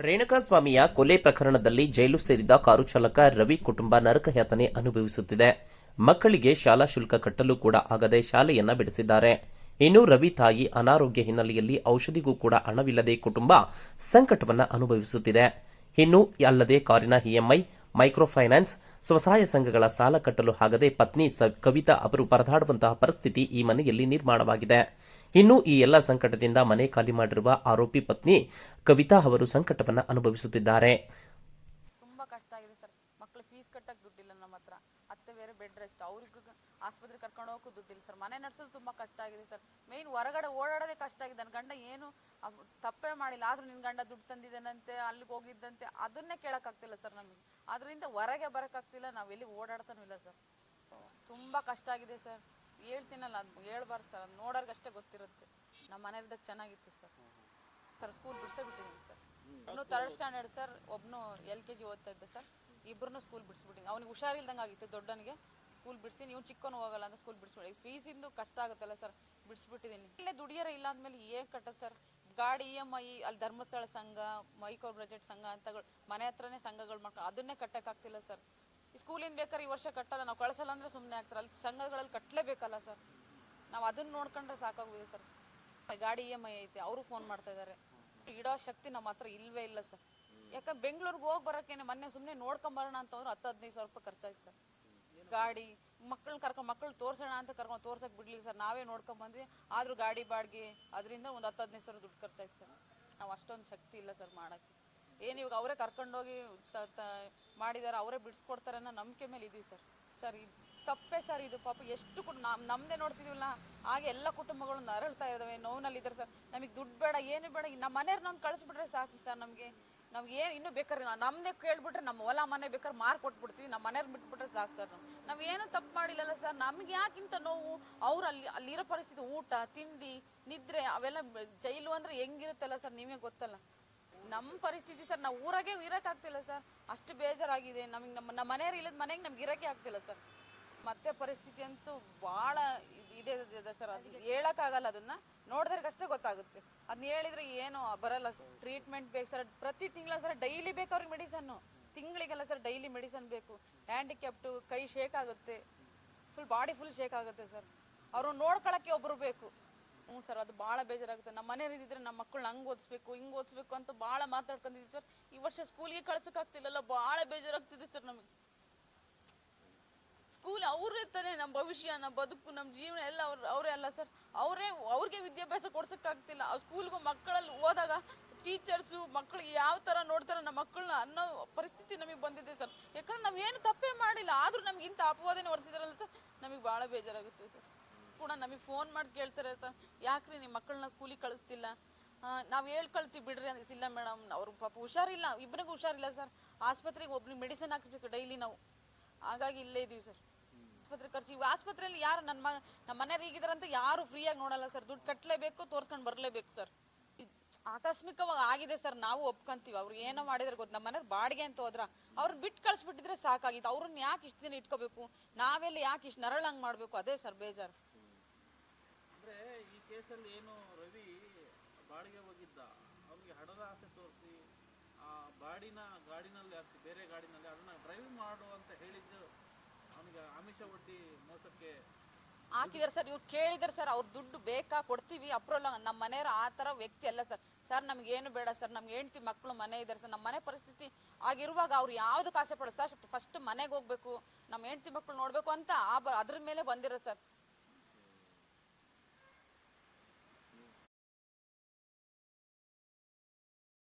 ರೇಣುಕಾಸ್ವಾಮಿಯ ಕೊಲೆ ಪ್ರಕರಣದಲ್ಲಿ ಜೈಲು ಸೇರಿದ ಕಾರು ಚಾಲಕ ರವಿ ಕುಟುಂಬ ನರಕಯಾತನೆ ಅನುಭವಿಸುತ್ತಿದೆ. ಮಕ್ಕಳಿಗೆ ಶಾಲಾ ಶುಲ್ಕ ಕಟ್ಟಲು ಕೂಡ ಆಗದೆ ಶಾಲೆಯನ್ನ ಬಿಡಿಸಿದ್ದಾರೆ. ಇನ್ನು ರವಿ ತಾಯಿ ಅನಾರೋಗ್ಯ ಹಿನ್ನೆಲೆಯಲ್ಲಿ ಔಷಧಿಗೂ ಕೂಡ ಹಣವಿಲ್ಲದೆ ಕುಟುಂಬ ಸಂಕಟವನ್ನ ಅನುಭವಿಸುತ್ತಿದೆ. ಇನ್ನು ಅಲ್ಲದೆ ಕಾರಿನ ಇಎಂಐ ಮೈಕ್ರೋ ಫೈನಾನ್ಸ್ ಸ್ವಸಹಾಯ ಸಂಘಗಳ ಸಾಲ ಕಟ್ಟಲು ಆಗದೆ ಪತ್ನಿ ಕವಿತಾ ಅವರು ಪರದಾಡುವಂತಹ ಪರಿಸ್ಥಿತಿ ಈ ಮನೆಯಲ್ಲಿ ನಿರ್ಮಾಣವಾಗಿದೆ. ಇನ್ನು ಈ ಎಲ್ಲ ಸಂಕಟದಿಂದ ಮನೆ ಖಾಲಿ ಮಾಡಿರುವ ಆರೋಪಿ ಪತ್ನಿ ಕವಿತಾ ಅವರು ಸಂಕಟವನ್ನು ಅನುಭವಿಸುತ್ತಿದ್ದಾರೆ. ತುಂಬ ಕಷ್ಟ ಆಗಿದೆ ಸರ್. ಮಕ್ಕಳು ಫೀಸ್ ಕಟ್ಟಕ್ಕೆ ದುಡ್ಡಿಲ್ಲ ನಮ್ಮ ಹತ್ರ. ಅತ್ತೆ ಬೇರೆ ಬೆಡ್ ರೆಸ್ಟ್ ಅವ್ರಿಗೂ ಆಸ್ಪತ್ರೆ ಕರ್ಕೊಂಡು ಹೋಗೋಕ್ಕೂ ದುಡ್ಡಿಲ್ಲ ಸರ್. ಮನೆ ನಡೆಸೋದು ತುಂಬ ಕಷ್ಟ ಆಗಿದೆ ಸರ್. ಮೇನ್ ಹೊರಗಡೆ ಓಡಾಡೋದೇ ಕಷ್ಟ ಆಗಿದೆ. ನನ್ನ ಗಂಡ ಏನು ತಪ್ಪೇ ಮಾಡಿಲ್ಲ. ಆದ್ರೂ ನಿನ್ನ ಗಂಡ ದುಡ್ಡು ತಂದಿದ್ದಾನಂತೆ, ಅಲ್ಲಿಗೆ ಹೋಗಿದ್ದಂತೆ, ಅದನ್ನೇ ಕೇಳೋಕ್ಕಾಗ್ತಿಲ್ಲ ಸರ್. ಅದರಿಂದ ಹೊರಗೆ ಬರೋಕ್ಕಾಗ್ತಿಲ್ಲ ನಾವು ಎಲ್ಲಿ ಓಡಾಡ್ತಾನೂ ಇಲ್ಲ ಸರ್. ತುಂಬ ಕಷ್ಟ ಆಗಿದೆ ಸರ್. ಹೇಳ್ತೀನಲ್ಲ ಅದು ಹೇಳ್ಬಾರ್ದು ಸರ್. ಅದು ನೋಡೋರ್ಗಷ್ಟೇ ಗೊತ್ತಿರುತ್ತೆ. ನಮ್ಮ ಮನೆಯಲ್ದಾಗ ಚೆನ್ನಾಗಿತ್ತು ಸರ್. ಸರ್ ಸ್ಕೂಲ್ ಬಿಡ್ಸೇ ಬಿಟ್ಟಿದ್ದೀನಿ ಸರ್. ಇನ್ನು ತರ್ಡ್ ಸ್ಟ್ಯಾಂಡರ್ಡ್ ಸರ್ ಒಬ್ನು ಎಲ್ ಕೆ ಜಿ ಓದ್ತಾ ಇದ್ದೆ ಸರ್. ಇಬ್ರು ಸ್ಕೂಲ್ ಬಿಡಿಸ್ಬಿಟ್ಟಿನಿ. ಅವ್ನಿಗೆ ಹುಷಾರಿಲ್ದಂಗೆ ಆಗಿತ್ತು ದೊಡ್ಡನಿಗೆ. ಸ್ಕೂಲ್ ಬಿಡಿಸಿ ನೀವು ಚಿಕ್ಕವನು ಹೋಗಲ್ಲ ಅಂತ ಸ್ಕೂಲ್ ಬಿಡಿಸ್ಬಿಡಿ ಫೀಸಿಂದು ಕಷ್ಟ ಆಗುತ್ತಲ್ಲ ಸರ್. ಬಿಡಿಸ್ಬಿಟ್ಟಿದ್ದೀನಿ ಇಲ್ಲೇ ದುಡಿಯೋರ ಇಲ್ಲ ಅಂದಮೇಲೆ ಏನು ಕಟ್ಟೋದು ಸರ್? ಗಾಡಿ ಇ ಎಂ ಐ, ಅಲ್ಲಿ ಧರ್ಮಸ್ಥಳ ಸಂಘ ಮೈಕೋರ್ ಬಜೆಟ್ ಸಂಘ ಅಂತಗಳು, ಮನೆ ಹತ್ರನೇ ಸಂಘಗಳು ಮಾಡ್ಕೊ, ಅದನ್ನೇ ಕಟ್ಟಕ್ಕಾಗ್ತಿಲ್ಲ ಸರ್. ಈ ಸ್ಕೂಲಿಂದ ಬೇಕಾದ್ರೆ ಈ ವರ್ಷ ಕಟ್ಟಲ್ಲ, ನಾವು ಕಳಿಸಲ್ಲ ಅಂದ್ರೆ ಸುಮ್ಮನೆ ಆಗ್ತಾರೆ. ಅಲ್ಲಿ ಸಂಘಗಳಲ್ಲಿ ಕಟ್ಟಲೇಬೇಕಲ್ಲ ಸರ್. ನಾವು ಅದನ್ನ ನೋಡ್ಕೊಂಡ್ರೆ ಸಾಕಾಗೋಗಿದೆ ಸರ್. ಗಾಡಿ ಇ ಎಂ ಐ ಐತೆ, ಅವರು ಫೋನ್ ಮಾಡ್ತಾ ಇದ್ದಾರೆ ಇಡೋ ಶಕ್ತಿ ನಮ್ಮ ಹತ್ರ ಇಲ್ವೇ ಇಲ್ಲ ಸರ್. ಯಾಕಂದ್ರೆ ಬೆಂಗಳೂರಿಗೆ ಹೋಗಿ ಬರೋಕ್ಕೇನೆ ಮೊನ್ನೆ ಸುಮ್ಮನೆ ನೋಡ್ಕೊಂಬರೋಣ ಅಂತಂದ್ರೆ ಹತ್ತು ಹದಿನೈದು ಸಾವಿರ ರೂಪಾಯಿ ಖರ್ಚಾಯ್ತು ಸರ್. ಗಾಡಿ ಮಕ್ಕಳನ್ನ ಕರ್ಕೊಂಡು ಮಕ್ಕಳು ತೋರ್ಸೋಣ ಅಂತ ಕರ್ಕೊಂಡು ತೋರ್ಸಕ್ಕೆ ಬಿಡ್ಲಿಲ್ಲ ಸರ್. ನಾವೇ ನೋಡ್ಕೊಂಬಂದ್ವಿ ಆದರೂ ಗಾಡಿ ಬಾಡಿಗೆ ಅದರಿಂದ ಒಂದು ಹತ್ತು, ಹದಿನೈದು ಸಾವಿರ ದುಡ್ಡು ಖರ್ಚಾಯ್ತು ಸರ್. ನಾವು ಅಷ್ಟೊಂದು ಶಕ್ತಿ ಇಲ್ಲ ಸರ್ ಮಾಡೋಕ್ಕೆ. ಏನು ಇವಾಗ ಅವರೇ ಕರ್ಕೊಂಡೋಗಿ ತ ತ ಅವರೇ ಬಿಡಿಸ್ಕೊಡ್ತಾರೆ ಅನ್ನೋ ನಂಬಿಕೆ ಮೇಲೆ ಇದೀವಿ ಸರ್. ಸರ್, ಇದು ತಪ್ಪೇ ಸರ್ ಇದು ಪಾಪ. ಎಷ್ಟು ಕುಟುಂಬ ನಮ್ಮ ನಮ್ಮದೇ ನೋಡ್ತಿದ್ದೀವಲ್ಲ ಹಾಗೆ ಎಲ್ಲ ಕುಟುಂಬಗಳು ನರಳ್ತಾ ಇದ್ದಾವೆ ನೋವಿನಲ್ಲಿದ್ದಾರೆ ಸರ್. ನಮಗೆ ದುಡ್ಡು ಬೇಡ, ಏನು ಬೇಡ ನಮ್ಮ ಮನೆಯವ್ರು ನಮ್ಗೆ ಕಳಿಸ್ಬಿಟ್ರೆ ಸಾಕು ಸರ್ ನಮಗೆ. ನಮ್ಗೆ ಏನು ಇನ್ನೂ ಬೇಕಾರೆ ನಾವು ನಮ್ಮದೇ ಕೇಳ್ಬಿಟ್ರೆ ನಮ್ಮ ಹೊಲ ಮನೆ ಬೇಕಾದ್ರೆ ಮಾರ್ ಕೊಟ್ಬಿಡ್ತೀವಿ, ನಮ್ಮ ಮನೆಯವ್ರು ಬಿಟ್ಬಿಟ್ರೆ ಸಾಕು ಸರ್ ನಾವು ನಾವು ಏನು ತಪ್ಪು ಮಾಡಿಲ್ಲಲ್ಲ ಸರ್, ನಮ್ಗೆ ಯಾಕಿಂತ ನೋವು? ಅವ್ರು ಅಲ್ಲಿ ಅಲ್ಲಿರೋ ಪರಿಸ್ಥಿತಿ ಊಟ, ತಿಂಡಿ, ನಿದ್ರೆ, ಅವೆಲ್ಲ ಜೈಲು ಅಂದ್ರೆ ಹೆಂಗಿರುತ್ತಲ್ಲ ಸರ್ ನಿಮಗೆ ಗೊತ್ತಲ್ಲ? ನಮ್ಮ ಪರಿಸ್ಥಿತಿ ಸರ್, ನಾವು ಊರಾಗೆ ಇರೋಕ್ಕಾಗ್ತಿಲ್ಲ ಸರ್. ಅಷ್ಟು ಬೇಜಾರಾಗಿದೆ. ನಮಗೆ ನಮ್ಮ ನಮ್ಮ ಮನೆಯವ್ರು ಇಲ್ಲದ ಮನೆಗೆ ನಮ್ಗೆ ಇರೋಕ್ಕೆ ಆಗ್ತಿಲ್ಲ ಸರ್. ಮತ್ತೆ ಪರಿಸ್ಥಿತಿ ಅಂತೂ ಭಾಳ ಸರ್. ಅದು ಹೇಳಕ್ಕಾಗಲ್ಲ ಅದನ್ನ. ನೋಡಿದ್ರಿಗಷ್ಟೇ ಗೊತ್ತಾಗುತ್ತೆ. ಅದನ್ನ ಹೇಳಿದ್ರೆ ಏನು ಬರಲ್ಲ ಸರ್. ಟ್ರೀಟ್ಮೆಂಟ್ ಬೇಕು ಸರ್. ಪ್ರತಿ ತಿಂಗಳ ಸರ್ ಡೈಲಿ ಬೇಕು ಅವ್ರಿಗೆ ಮೆಡಿಸನ್ನು ತಿಂಗಳಿಗೆಲ್ಲ ಸರ್ ಡೈಲಿ ಮೆಡಿಸನ್ ಬೇಕು. ಹ್ಯಾಂಡಿಕ್ಯಾಪ್ಟು ಕೈ ಶೇಕ್ ಆಗುತ್ತೆ. ಫುಲ್ ಬಾಡಿ ಫುಲ್ ಶೇಕ್ ಆಗುತ್ತೆ ಸರ್. ಅವ್ರು ನೋಡ್ಕೊಳಕ್ಕೆ ಒಬ್ರು ಬೇಕು. ಹ್ಞೂ ಸರ್, ಅದು ಭಾಳ ಬೇಜಾರಾಗುತ್ತೆ. ನಮ್ಮ ಮನೇಲಿ ಇದ್ದಿದ್ರೆ ನಮ್ಮ ಮಕ್ಕಳನ್ನ ಹಂಗೆ ಓದಿಸ್ಬೇಕು, ಹಿಂಗೆ ಓದಿಸ್ಬೇಕು ಅಂತ ಭಾಳ ಮಾತಾಡ್ಕೊಂಡಿದ್ದೀವಿ ಸರ್. ಈ ವರ್ಷ ಸ್ಕೂಲಿಗೆ ಕಳ್ಸೋಕ್ಕಾಗ್ತಿಲ್ಲಲ್ಲ ಭಾಳ ಬೇಜಾರಾಗ್ತಿದೆ ಸರ್ ನಮಗೆ. ಸ್ಕೂಲ್ ಅವರೇ ತಾನೇ ನಮ್ಮ ಭವಿಷ್ಯ ನಮ್ಮ ಬದುಕು ನಮ್ಮ ಜೀವನ ಎಲ್ಲ ಅವ್ರ, ಅವರೇ ಅಲ್ಲ ಸರ್. ಅವರೇ, ಅವ್ರಿಗೆ ವಿದ್ಯಾಭ್ಯಾಸ ಕೊಡ್ಸೋಕ್ಕಾಗ್ತಿಲ್ಲ. ಆ ಸ್ಕೂಲ್ಗೂ ಮಕ್ಕಳಲ್ಲಿ ಹೋದಾಗ ಟೀಚರ್ಸು ಮಕ್ಕಳಿಗೆ ಯಾವ ಥರ ನೋಡ್ತಾರೆ ನಮ್ಮ ಮಕ್ಕಳನ್ನ ಅನ್ನೋ ಪರಿಸ್ಥಿತಿ ನಮಗೆ ಬಂದಿದೆ ಸರ್. ಯಾಕಂದ್ರೆ ನಾವು ಏನು ತಪ್ಪೇ ಮಾಡಿಲ್ಲ, ಆದರೂ ನಮ್ಗೆ ಇಂಥ ಅಪವಾದನೆ ಹೊರಿಸಿದಾರಲ್ಲ ಸರ್, ನಮಗೆ ಭಾಳ ಬೇಜಾರಾಗುತ್ತೆ ಸರ್. ಕೂಡ ನಮಗೆ ಫೋನ್ ಮಾಡಿ ಕೇಳ್ತಾರೆ ಸರ್, ಯಾಕ್ರಿ ನಿಮ್ಮ ಮಕ್ಕಳನ್ನ ಸ್ಕೂಲಿಗೆ ಕಳಿಸ್ತಿಲ್ಲ? ನಾವು ಹೇಳ್ಕೊಳ್ತೀವಿ, ಬಿಡ್ರಿ ಅಂತ ಇಲ್ಲ ಮೇಡಮ್, ಅವ್ರ ಪಾಪ ಹುಷಾರಿಲ್ಲ ಇಬ್ಬರಿಗೂ ಹುಷಾರಿಲ್ಲ ಸರ್. ಆಸ್ಪತ್ರೆಗೆ ಒಬ್ರಿಗೆ ಮೆಡಿಸಿನ್ ಹಾಕಿಸ್ಬೇಕು, ಡೈಲಿ ನಾವು. ಹಾಗಾಗಿ ಇಲ್ಲೇ ಇದೀವಿ ಸರ್. ಆಸ್ಪತ್ರೆ ಖರ್ಚು ಇವಾಗ ಆಸ್ಪತ್ರೆಯಲ್ಲಿ ಯಾರು ನನ್ನ ಮಗ ನಮ್ಮ ಮನೆಯವ್ರು ಹೀಗಿದಾರಂತ ಯಾರು ಫ್ರೀಯಾಗಿ ನೋಡಲ್ಲ ಸರ್. ದುಡ್ಡು ಕಟ್ಟಲೇಬೇಕು ತೋರ್ಸ್ಕೊಂಡು ಬರಲೇಬೇಕು ಸರ್. ಆಕಸ್ಮಿಕವಾಗಿ ಆಗಿದೆ ಸರ್. ನಾವು ಒಪ್ಕೊಂತೀವಿ. ಅವ್ರು ಏನೋ ಮಾಡಿದ್ರೆ ಗೊತ್ತು. ನಮ್ಮ ಮನೆಯವ್ರು ಬಾಡಿಗೆ ಅಂತ ಹೋದ್ರ ಅವ್ರು ಬಿಟ್ಟು ಕಳಿಸ್ಬಿಟ್ಟಿದ್ರೆ ಸಾಕಾಗಿತ್ತು. ಅವ್ರನ್ನ ಯಾಕೆ ಇಷ್ಟು ದಿನ ಇಟ್ಕೋಬೇಕು? ನಾವೆಲ್ಲ ಯಾಕೆ ಇಷ್ಟು ನರಳಂಗ್ ಮಾಡಬೇಕು? ಅದೇ ಸರ್ ಬೇಜಾರು. ಅಂದ್ರೆ ಈ ಕೇಸಲ್ಲಿ ಏನು ರವಿ ಬಾಡಿಗೆ ಹೋಗಿದ್ದ. ಹಣದ ಆಸೆ ಬಾಡಿನ ಗಾಡಿನಲ್ಲಿ ಹಾಕಿ ಬೇರೆ ಗಾಡಿನಲ್ಲಿ ಅದನ್ನ ಡ್ರೈವ್ ಮಾಡು ಅಂತ ಹೇಳಿದ್ದು ಅವನಿಗೆ ಆಮಿಷ ಒಡ್ಡಿ ಮೋಸಕ್ಕೆ ಹಾಕಿದಾರೆ ಸರ್, ಇವ್ರು ಕೇಳಿದಾರೆ ಸರ್, ಅವ್ರ ದುಡ್ಡು ಬೇಕಾ ಕೊಡ್ತೀವಿ ಅಪ್ರೋಲ್ ನಮ್ಮ ಮನೆಯವ್ರು ಆ ಥರ ವ್ಯಕ್ತಿ ಅಲ್ಲ ಸರ್. ಸರ್ ನಮ್ಗೆ ಏನು ಬೇಡ ಸರ್, ನಮ್ಗೆ ಹೆಂಡ್ತಿ ಮಕ್ಕಳು ಮನೆ ಇದ್ದಾರೆ ಸರ್ ನಮ್ಮ ಮನೆ ಪರಿಸ್ಥಿತಿ ಆಗಿರುವಾಗ ಅವ್ರು ಯಾವುದಕ್ಕೆ ಆಸೆ ಪಡೋದು ಸರ್, ಫಸ್ಟ್ ಮನೆಗೆ ಹೋಗ್ಬೇಕು ನಮ್ಮ ಹೆಂಡ್ತಿ ಮಕ್ಕಳು ನೋಡಬೇಕು ಅಂತ ಆ ಅದ್ರ ಮೇಲೆ ಬಂದಿರೋದು ಸರ್.